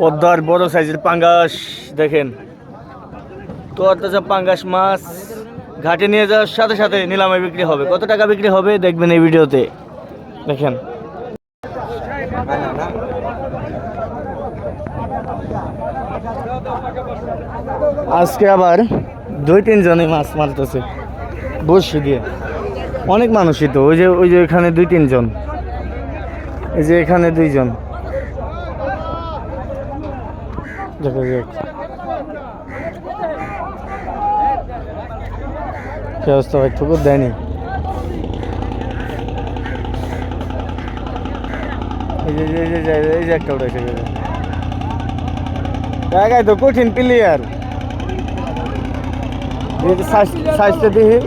পদ্মার বড় সাইজের পাঙ্গাস, দেখেন। তো তাজা পাঙ্গাস মাছ ঘাটে নিয়ে যাওয়ার সাথে সাথে নিলামে বিক্রি হবে। কত টাকা বিক্রি হবে দেখবেন এই ভিডিওতে। দেখেন। আজকে আবার দুই তিন তিনজনে মাছ মারতেছে। বসে দিয়ে। অনেক মানুষই তো, ওই যে ওই যে এখানে দুই, তিনজন। এই যে এখানে দুইজন। দেখা যাক। কি অবস্থা ভাই? ঠুকুর দেয়নি? এই যে এই যে এই যে- এই যে একটা উঠেছে জায়গায় তো কঠিন প্লেয়ার সাইজটা দেখি।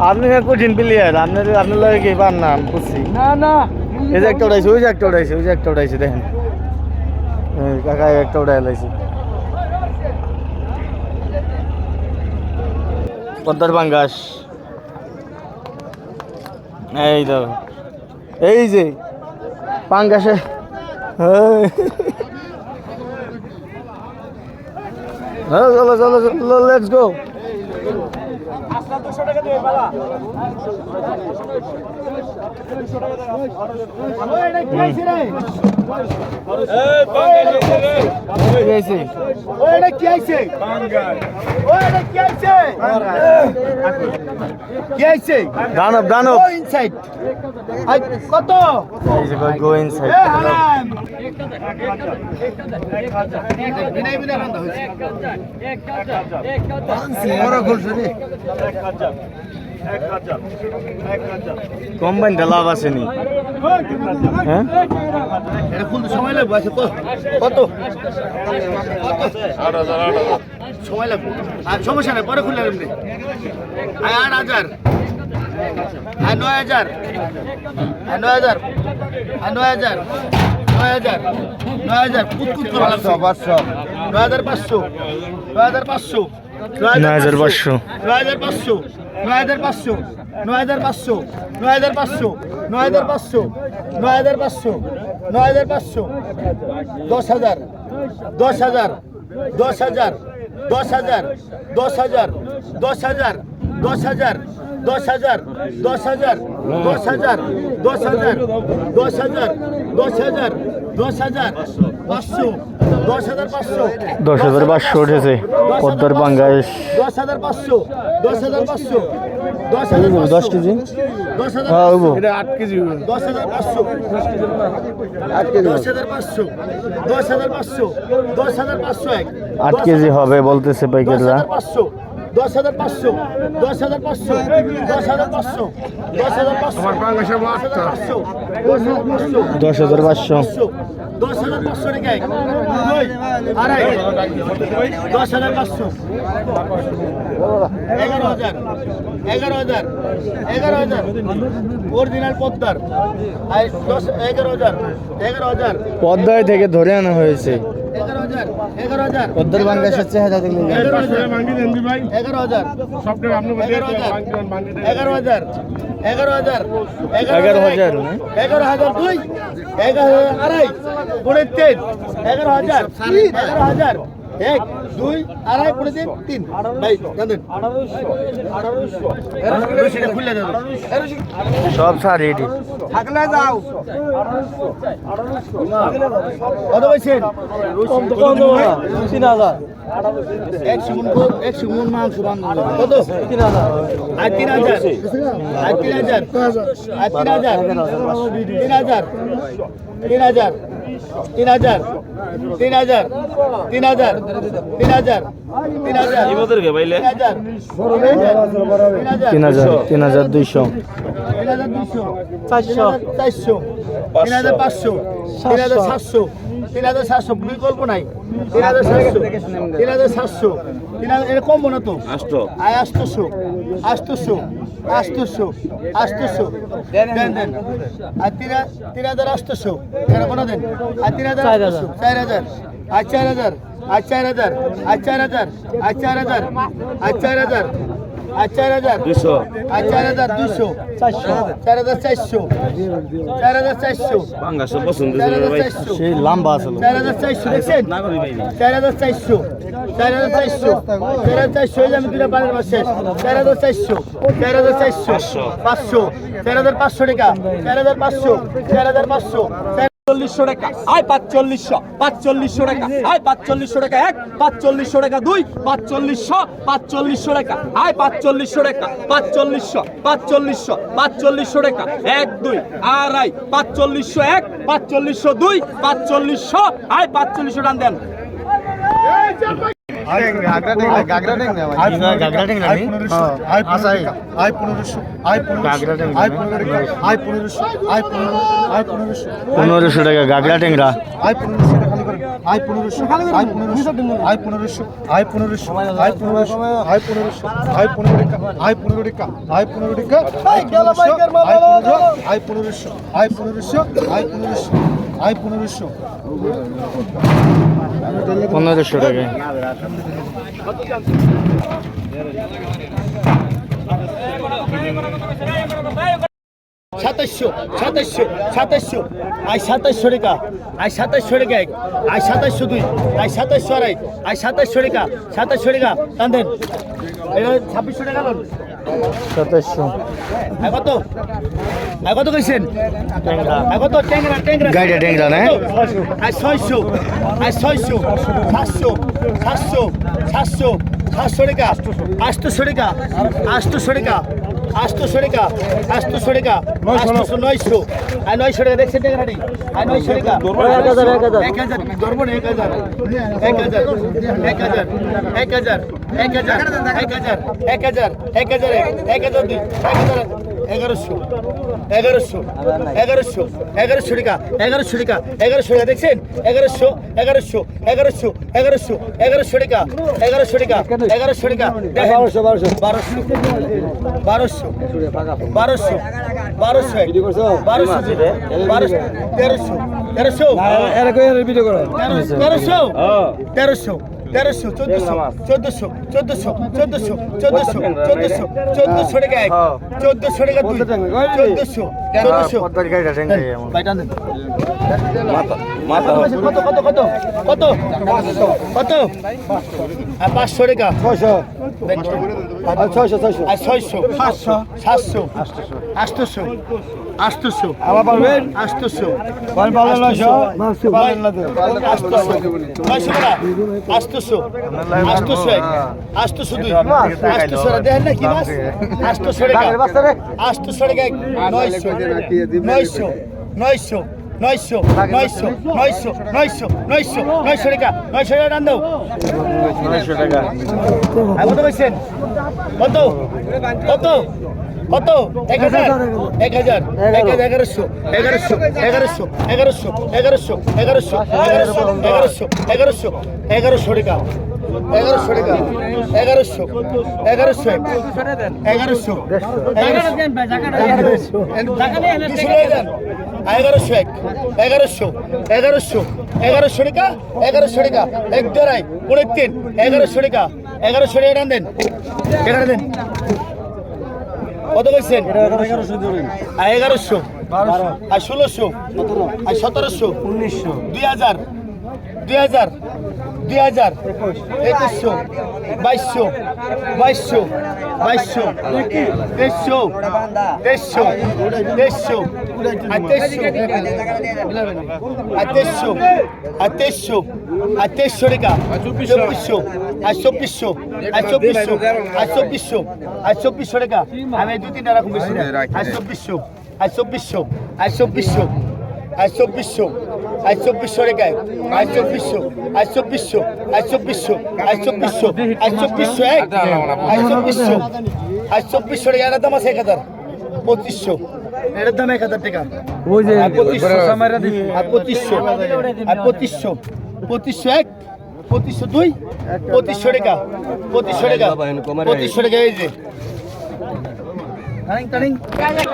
আপনি না কঠিন প্লেয়ার আপনার আপনার লাগে কি পার না আমি বুঝছি। না না। এই যে একটা উড়াইছে ওই যে একটা উড়াইছে ওই যে একটা উড়াইছে দেখেন। কাকা একটা উড়াই লাইছে। পদ্মার পাঙ্গাস এই তো। এই যে পাঙ্গাসে হ্যাঁ চলো চলো চলো লেটস গো কি আইছে কি আইছে দানব দানব। ইনসাইড কত? গো ইনসাইড এক কম্বাইনটা লাভ আসেনি হ্যাঁ? সময় লাগবে আছে কত? কত? সময় লাগবে। আর সমস্যা নেই পরে খুলে আট হাজার। নয় হাজার। নয় হাজার। আয় নয় হাজার। নয় হাজার। নয় হাজার। কুতকুত করে লাগছে। নয় হাজার পাঁচশো। নয় হাজার পাঁচশো। নয় হাজার পাঁচশো। নয় হাজার পাঁচশো, নয় হাজার পাঁচশো, নয় হাজার পাঁচশো, নয় হাজার পাঁচশো, নয় হাজার পাঁচশো, নয় হাজার পাঁচশো, নয় হাজার পাঁচশো, দশ হাজার দশ হাজার দশ হাজার দশ হাজার দশ হাজার দশ হাজার দশ হাজার দশ হাজার দশ হাজার দশ হাজার দশ হাজার দশ হাজার দশ হাজার পাঁচশো দশ হাজার পাঁচশো দশ হাজার পাঁচশো উঠেছে পদ্মার দশ হাজার পাঁচশো দশ হাজার পাঁচশো দশ হাজার দশ পাঁচশো কেজি দশ হাজার হ্যাঁ হইব দশ হাজার পাঁচশো দশ হাজার পাঁচশো দশ হাজার পাঁচশো দশ হাজার পাঁচশো এক আট কেজি হবে বলতেছে পাইকাররা পাঁচশো দশ হাজার পাঁচশো দশ হাজার পাঁচশো দশ হাজার পাঁচশো দশ হাজার পাঁচশো পাঁচশো দশ হাজার পাঁচশো দশ হাজার পাঁচশো। দশ হাজার পাঁচশো রেখে দুই আড়াই দশ হাজার পাঁচশো। এগারো হাজার এগারো হাজার এগারো হাজার। অরিজিনাল পদ্মার। দশ এগারো হাজার এগারো হাজার। পদ্মায় থেকে ধরে আনা হয়েছে। কদ্দুর ভাঙ্গা এসে চেহারা দেখলেন এগারো হাজার। এগারো হাজার। এগারো হাজার। এগারো হাজার। এগারো হাজার। দুই। এগারো আড়াই। গুণের তেল এগারো হাজার। এগারো হাজার। এক দুই আড়াই পড়ে দিন তিন। ভাই জানেন সব স্যার রেডি থাকলে যাও। কত হাজার। তিন হাজার। তিন হাজার। তিন হাজার তিন হাজার তিন হাজার তিন হাজার তিন হাজার তিন হাজার তিন হাজার দুইশো। তিন হাজার দুইশো চারশো। চারশো তিন হাজার পাঁচশো তিন হাজার সাতশো তিন হাজার সাতশো বিকল্প নাই তিন হাজার সাতশো তিন হাজার সাতশো তিন হাজার এটা কমবো না তো। আয় আষ্টশো আষ্টশো আষ্টশো আষ্টশো। দেন দেন আর তিন তিন হাজার আষ্টশো। এখানে কোনো দেন? আর তিন হাজার আটশো চার হাজার। আর চার হাজার। আর চার হাজার। আর চার হাজার। আর চার হাজার। আর চার হাজার। আর চার হাজার দুশো আর চার হাজার দুশো চারশো চার হাজার চারশো চার হাজার চারশো পাঙ্গাস পছন্দ চার হাজার চারশো সেই লম্বা আছে চার হাজার চারশো দেখছেন চার হাজার চারশো চার হাজার চারশো চার হাজার চারশো আমি দুটা পানের শেষ চার হাজার চারশো চার হাজার চারশো পাঁচশো চার হাজার পাঁচশো টাকা চার হাজার পাঁচশো চার হাজার পাঁচশো চল্লিশশো টাকা। আয় পাঁচচল্লিশশো পাঁচচল্লিশশো টাকা। আয় পাঁচচল্লিশশো টাকা এক, পাঁচচল্লিশশো টাকা দুই, পাঁচচল্লিশশো পাঁচচল্লিশশো টাকা। আয় পাঁচচল্লিশশো টাকা, পাঁচচল্লিশশো পাঁচচল্লিশশো পাঁচচল্লিশশো টাকা। এক, দুই, আর আয়, পাঁচচল্লিশশো এক, পাঁচচল্লিশশো দুই, পাঁচচল্লিশশো। আয় পাঁচচল্লিশশো টান দেন। পনেরোশো টাকা গাগড়া ট্যাংরা আয় পনেরোশো টাকা আয় পনেরোশো আয় পনেরোশো আয় পনেরোশো আয় পনেরোশো আয় পনেরোশো আয় পনেরোশো আয় পনেরোশো আয় পনেরো টাকা আয় পনেরো টাকা আয় পনেরো টাকা আয় পনেরোশো আয় পনেরোশো আয় পনেরোশো আয় পনেরোশো আয় পনেরোশো পনেরোশো টাকা সাতাশশো সাতাশশো সাতাশশো। আয় সাতাশশো টাকা আয় সাতাশশো টাকা এক আয় সাতাশশো দুই আয় সাতাশশো আড়াই আয় সাতাশশো টাকা সাতাশশো টাকা টান দেন। এটা ছাব্বিশশো টাকা লোন। সাতাশশো। কত? আয় কত কইছেন? আয় কত? ট্যাংরা ট্যাংরা। গাড়িটা ট্যাংরা না? আয় ছয়শো আয় ছয়শো সাতশো সাতশো সাতশো সাতশো টাকা আটশোশো টাকা আটশোশো টাকা আটশোশো টাকা আটশোশো টাকা আটশোশো নয়শো আর নয়শো টাকা দেখছেন ট্যাংরাটি আর নয়শো টাকা এক হাজার এক হাজার ধরবো না এক হাজার এক হাজার এক হাজার এক হাজার এক হাজার এক হাজার এক হাজার এক হাজার এক হাজার দুই এক হাজার এগারোশো এগারোশো এগারোশো এগারোশো টাকা এগারোশো টাকা এগারোশো টাকা দেখছেন? এগারোশো এগারোশো এগারোশো এগারোশো এগারোশো টাকা এগারোশো টাকা এগারোশো টাকা বারোশো বারোশো। বারোশো বারোশো বারোশো বারোশো বারোশো বারোশো তেরোশো তেরোশো তেরোশো তেরোশো তেরোশো চোদ্দশো চোদ্দশো চোদ্দশো চোদ্দশো চোদ্দশো চোদ্দশো চোদ্দশো টাকা এক চোদ্দশো টাকা দুই চোদ্দশো চোদ্দশো বাইটান কত কত কত কত? কত? আর পাঁচশো টাকা। ছয়শো। ছয়শো ছয়শো। আর ছয়শো সাতশো সাতশো আটশোশো আটশোশো। আবার পারবেন? আটশোশো। নয়শো নয়শো টাকা? আটশোশো। আটশোশো এক। আটশোশো দুই। আটশোশো দেখেন না কি মাছ? আটশোশো টাকা। আটশোশো টাকা নয়শো। নয়শো। নয়শো। নয়শো নয়শো নয়শো। নয়শো নয়শো নয়শো টাকা নয়শো টাকা টান দাও। নয়শো টাকা। আর কত কইছেন কত? কত? কত? এক হাজার। এক হাজার। এক হাজার এগারোশো এগারোশো এগারোশো এগারোশো এগারোশো এগারোশো এগারোশো এগারোশো এগারোশো এগারোশো টাকা। এগারোশো টাকা। এগারোশো। এগারোশো। এগারোশো। এগারোশো এক। এগারোশো। এগারোশো। এগারোশো টাকা। এগারোশো টাকা। এক দরাই। পনেরো তিন এগারোশো টাকা। এগারোশো টাকা দেন। এগারো দেন। কত আর এগারোশো। আর ষোলোশো। আর সতেরোশো। উনিশশো দুই হাজার। দুই হাজার। দুই হাজার, একুশশো, বাইশশো বাইশশো বাইশশো, তেইশশো তেইশশো তেইশশো, আর তেইশশো আর তেইশশো টাকা, চব্বিশশো, আর চব্বিশশো আর চব্বিশশো আর চব্বিশশো আর চব্বিশশো টাকা আমি দু তিনটা রাখুন বেশি। আর চব্বিশশো আর চব্বিশশো আর চব্বিশশো আর চব্বিশশো আর চব্বিশশো রেখায় আর চব্বিশশো আর চব্বিশশো আর চব্বিশশো আর চব্বিশশো আর চব্বিশশো এক আর চব্বিশশো আর চব্বিশশো টাকা এটার দাম আছে এক হাজার। পঁচিশশো। এটার দাম এক হাজার টাকা। পঁচিশশো আর পঁচিশশো আর পঁচিশশো পঁচিশশো এক পঁচিশশো দুই পঁচিশশো টাকা পঁচিশশো টাকা পঁচিশশো টাকা এই যে।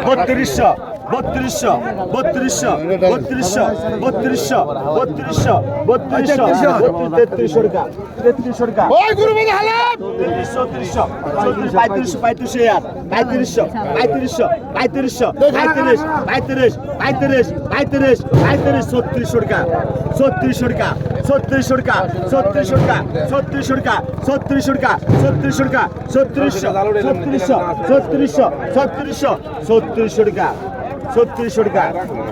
বত্রিশশো বত্রিশশো বত্রিশশো বত্রিশশো বত্রিশশো বত্রিশশো বত্রিশশো তেত্রিশশো টাকা তেত্রিশশো টাকা তেত্রিশশো তিরিশশো চৌত্রিশ পঁয়ত্রিশশো পঁয়ত্রিশশো হাজার পঁয়ত্রিশশো পঁয়ত্রিশশো পঁয়ত্রিশশো পঁয়ত্রিশ পঁয়ত্রিশ পঁয়ত্রিশ পঁয়ত্রিশ পঁয়ত্রিশ ছত্রিশশো টাকা ছত্রিশশো টাকা ছত্রিশশো টাকা ছত্রিশ টাকা ছত্রিশ টাকা ছত্রিশ টাকা ছত্রিশ টাকা ছত্রিশশো ছত্রিশশো ছত্রিশশো ছত্রিশশো ছত্রিশশো টাকা ছত্রিশশো টাকা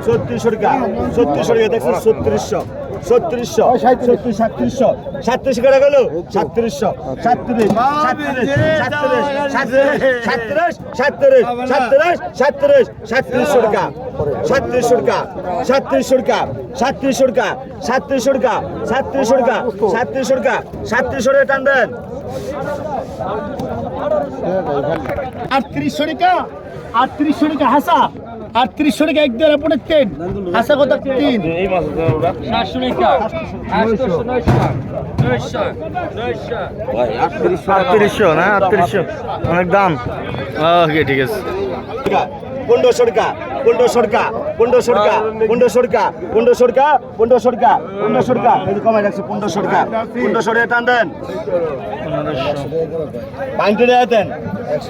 ছত্রিশশো টাকা ছত্রিশশো টাকা দেখছেন ছত্রিশশো ছত্রিশশো ছত্রিশ সাতত্রিশশো সাতত্রিশ করে গেল সাতত্রিশশো সাতত্রিশ সাতত্রিশ সাতত্রিশ সাতত্রিশ সাতত্রিশ সাতত্রিশ সাতত্রিশ সাতত্রিশশো টাকা সাতত্রিশশো টাকা সাতত্রিশশো টাকা সাতত্রিশশো টাকা সাতত্রিশশো টাকা সাতত্রিশশো টাকা সাতত্রিশশো টাকা সাতত্রিশশো টাকা টান দেন আটত্রিশশো টাকা আটত্রিশশো টাকা হাসা আটত্রিশশো টাকা এক দেড় আপনার তিন হাসা কথা তিন। আটত্রিশশো না আটত্রিশশো। অনেক দাম। ওকে ঠিক আছে। পনেরোশো সরকা পনেরো সরকা পনেরো সরকা পনেরো সরকা পনেরো সরকা পনেরো সরকা পনেরো সরকা। এই কমাই রাখছি পনেরো সরকা। পনেরো সরকা টান দেন। পাঁচটি টাকা দেন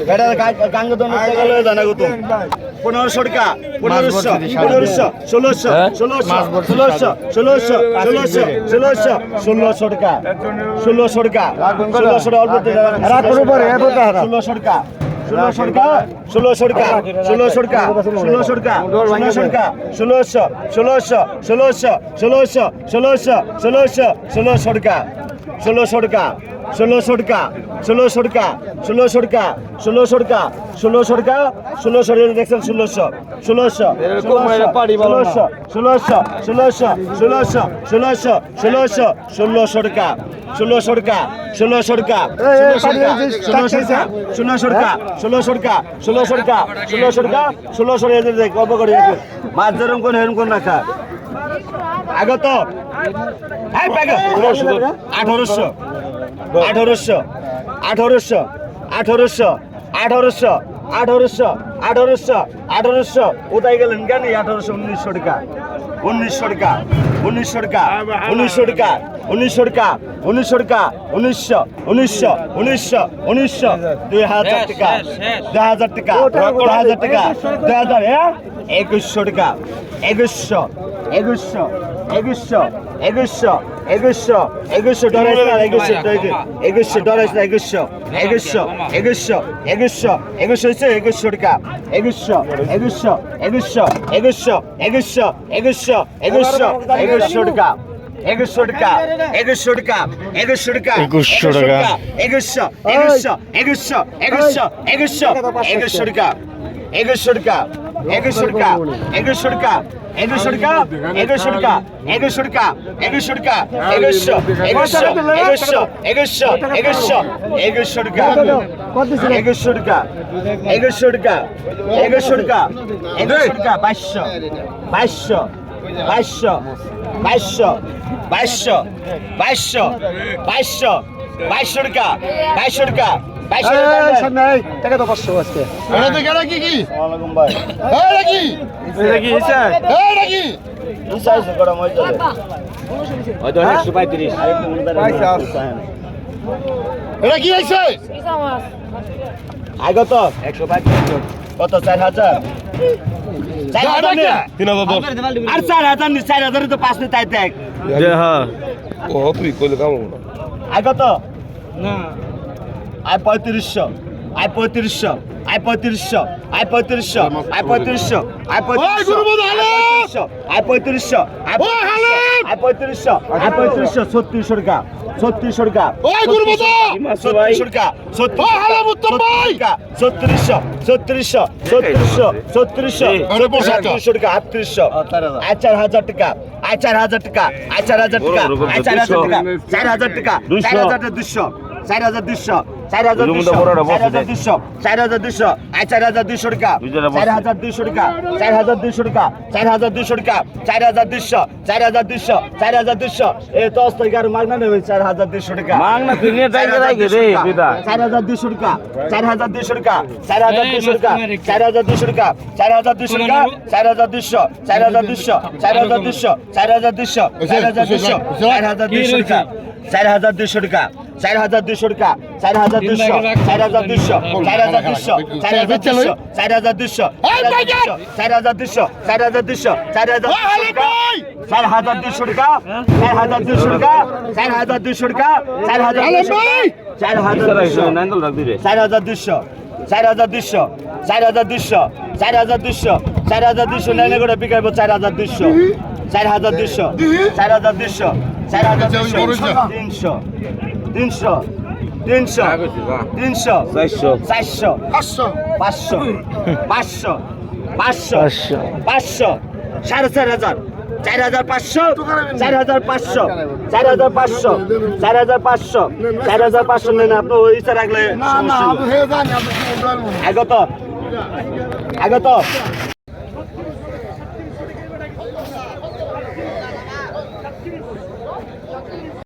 বেটার গাঙ্গ তো টাকা লয়ে দেন আগুতুম পনেরোশো টাকা পনেরোশো পনেরোশো ষোলোশো ষোলোশো ষোলোশো ষোলোশো ষোলোশো ষোলোশো ষোলোশো টাকা ষোলোশো টাকা ষোলোশো অল্প ষোলোশো টাকা ষোলোশো টাকা ষোলোশো টাকা ষোলোশো টাকা ষোলোশো টাকা ষোলোশো টাকা ষোলোশো ষোলোশো ষোলোশো ষোলোশো ষোলোশো ষোলোশো ষোলোশো টাকা ষোলোশো টাকা ষোলোশো টাকা ষোলোশো টাকা ষোলোশো টাকা ষোলোশো টাকা ষোলোশো টাকা ষোলোশো টাকা দেখছেন ষোলোশো ষোলোশো ষোলোশো ষোলোশো ষোলোশো ষোলোশো ষোলোশো ষোলোশো ষোলোশো টাকা ষোলোশো টাকা ষোলোশো টাকা ষোলোশো টাকা ষোলোশো টাকা ষোলোশো টাকা ষোলোশো টাকা ষোলোশো টাকা দেখ অল্প করে দেখুন মাছ যেরকম কোন হেরম কোন রাখা আগত আঠারোশো আঠারোশো আঠারোশো আঠারোশো আঠারোশো আঠারোশো আঠারোশো আঠারোশো। কোথায় গেলেন কেন আঠারোশো উনিশশো টাকা। উনিশশো টাকা উনিশশো টাকা উনিশশো টাকা উনিশশো টাকা উনিশশো টাকা উনিশশো উনিশশো উনিশশো উনিশশো। দুই হাজার টাকা দুই হাজার টাকা দুই হাজার টাকা। দুই হাজার হ্যাঁ? একুশশো টাকা একুশশো একুশশো। একুশশো একুশশো একুশশো একুশশো ডরাইস না একুশশো একুশশো ডরাইস না একুশশো একুশশো একুশশো একুশশো একুশশো হচ্ছে একুশশো টাকা একুশশো একুশশো একুশশো একুশশো একুশশো একুশশো একুশশো একুশশো টাকা একুশশো টাকা একুশশো টাকা একুশশো টাকা একুশশো টাকা। একুশশো একুশশো একুশশো একুশশো একুশশো একুশশো টাকা একুশশো টাকা একুশশো টাকা একুশশো টাকা একুশশো টাকা একুশশো টাকা একুশশো টাকা একুশশো টাকা একুশশো একুশশো একুশশো একুশশো একুশশো একুশশো টাকা একুশশো টাকা একুশশো টাকা একুশশো টাকা একুশশো টাকা বাইশশো বাইশশো বাইশশো বাইশশো বাইশশো বাইশশো বাইশশো বাইশশো টাকা বাইশশো টাকা এটা কি হয়েছে? আগত একশো পাঁচ কত চার হাজার? আর চার হাজার নি চার হাজার তো পাঁচ নি তাই দেখ। ও তুই কইলে কাম আগত? না। আই পঁয়ত্রিশশো আই পঁয়ত্রিশশো আই পঁয়ত্রিশশো আই পঁয়ত্রিশশো আই পঁয়ত্রিশশো আই পঁয়ত্রিশশো আই পঁয়ত্রিশশো আই পঁয়ত্রিশশো আই পঁয়ত্রিশশো ছত্রিশশো টাকা ছত্রিশশো টাকা! ছত্রিশশো টাকা ছত্রিশশো ছত্রিশশো ছত্রিশশো ছত্রিশশো। ছত্রিশশো টাকা আটত্রিশশো আয় চার হাজার টাকা আয় চার হাজার টাকা আয় চার হাজার টাকা আয় চার হাজার টাকা চার হাজার টাকা চার হাজার দুশো দুশো চার হাজার দুশো চার হাজার দুশো চার হাজার। দুশো চার হাজার দুশো আই চার হাজার দুশো টাকা। চার হাজার দুশো টাকা চার হাজার দুশো টাকা চার হাজার দুশো টাকা চার হাজার দুশো চার হাজার দুশো চার হাজার দুশো এ দশ থেকে আর মাগনা নেবে চার হাজার দুশো টাকা মাং না কিনে টাইকে রাখে রে চার হাজার দুশো টাকা চার হাজার দুশো টাকা চার হাজার দুশো টাকা চার হাজার দুশো টাকা চার হাজার দুশো টাকা চার হাজার দুশো চার হাজার দুশো চার হাজার দুশো চার হাজার দুশো চার হাজার দুশো চার হাজার দুশো টাকা চার হাজার দুশো টাকা চার হাজার দুশো টাকা চার হাজার দুশো চার হাজার দুশো চার হাজার দুশো চার হাজার দুশো চার হাজার দুশো চার হাজার দুশো চার হাজার দুশো চার হাজার দুশো টাকা চার হাজার দুশো টাকা চার হাজার দুশো টাকা চার হাজার দুশো চার হাজার দুশো চার হাজার দুশো চার হাজার দুশো চার হাজার দুশো চার হাজার দুশো চার হাজার দুশো নেনে করে বিকাইবো চার হাজার দুশো চার হাজার দুশো চার হাজার দুশো চার হাজার দুশো তিনশো তিনশো তিনশো। তিনশো। চারশো। চারশো। পাঁচশো। পাঁচশো। পাঁচশো। পাঁচশো। পাঁচশো। পাঁচশো। সাড়ে চার হাজার। চার হাজার পাঁচশো। চার হাজার পাঁচশো। চার হাজার পাঁচশো। চার হাজার পাঁচশো। চার হাজার পাঁচশো নেন আপনি ওই ইচ্ছা রাখলে হয়ে। আগত। আগত।